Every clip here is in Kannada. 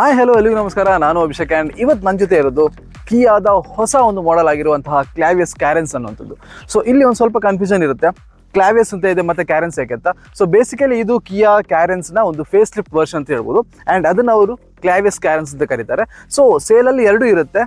ಹಾಯ್ ಹಲೋ ಎಲ್ಲಿಗೂ ನಮಸ್ಕಾರ. ನಾನು ಅಭಿಷೇಕ್ ಆ್ಯಂಡ್ ಇವತ್ತು ನನ್ನ ಜೊತೆ ಇರೋದು ಕಿಯಾದ ಹೊಸ ಒಂದು ಮಾಡೆಲ್ ಆಗಿರುವಂತಹ ಕ್ಲಾವಿಯಸ್ ಕ್ಯಾರೆನ್ಸ್ ಅನ್ನುವಂಥದ್ದು. ಸೊ ಇಲ್ಲಿ ಒಂದು ಸ್ವಲ್ಪ ಕನ್ಫ್ಯೂಷನ್ ಇರುತ್ತೆ. ಕ್ಲಾವಿಯಸ್ ಅಂತ ಇದೆ, ಮತ್ತೆ ಕ್ಯಾರೆನ್ಸ್ ಯಾಕೆ ಅಂತ. ಸೊ ಬೇಸಿಕಲಿ ಇದು ಕಿಯಾ ಕ್ಯಾರೆನ್ಸ್ನ ಒಂದು ಫೇಸ್ ಲಿಫ್ಟ್ ವರ್ಷನ್ ಅಂತ ಹೇಳ್ಬೋದು. ಆ್ಯಂಡ್ ಅದನ್ನು ಅವರು ಕ್ಲಾವಿಯಸ್ ಕ್ಯಾರೆನ್ಸ್ ಅಂತ ಕರೀತಾರೆ. ಸೊ ಸೇಲಲ್ಲಿ ಎರಡು ಇರುತ್ತೆ.